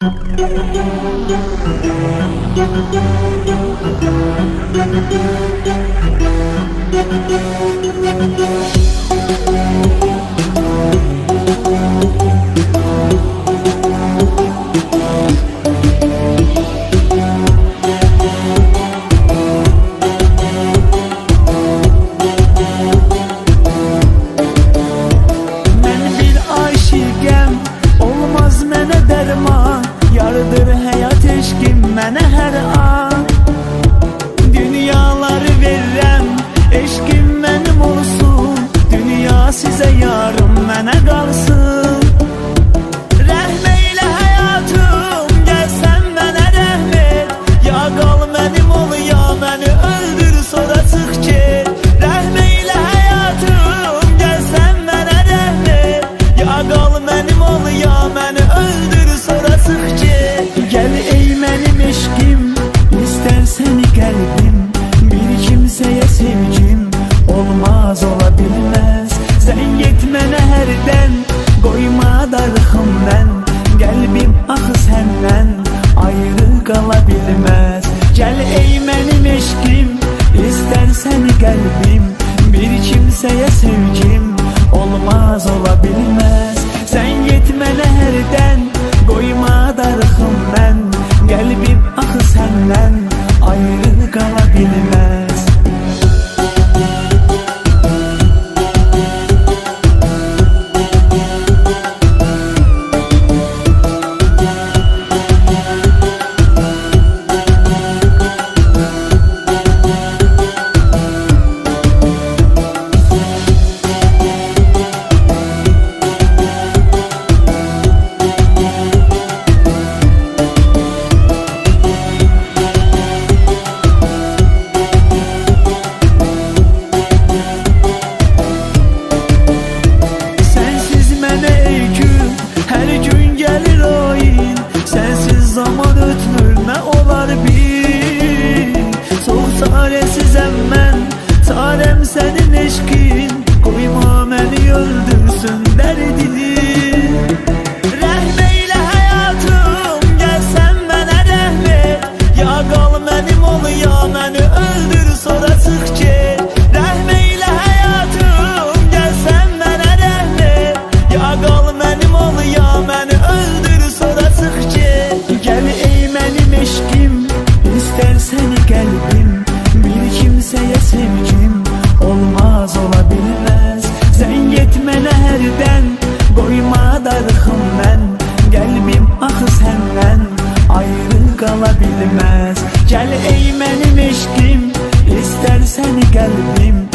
Thank you. Sen gitme neherden Koyma darıxımdan Qəlbim axı səndən Ayrı qala bilməz Gəl ey mənim eşqim İstər səni qəlbim Bir kimsəyə sevgim Olmaz ola bilməz esquina. Gel ey benim eşkim istersen kalbim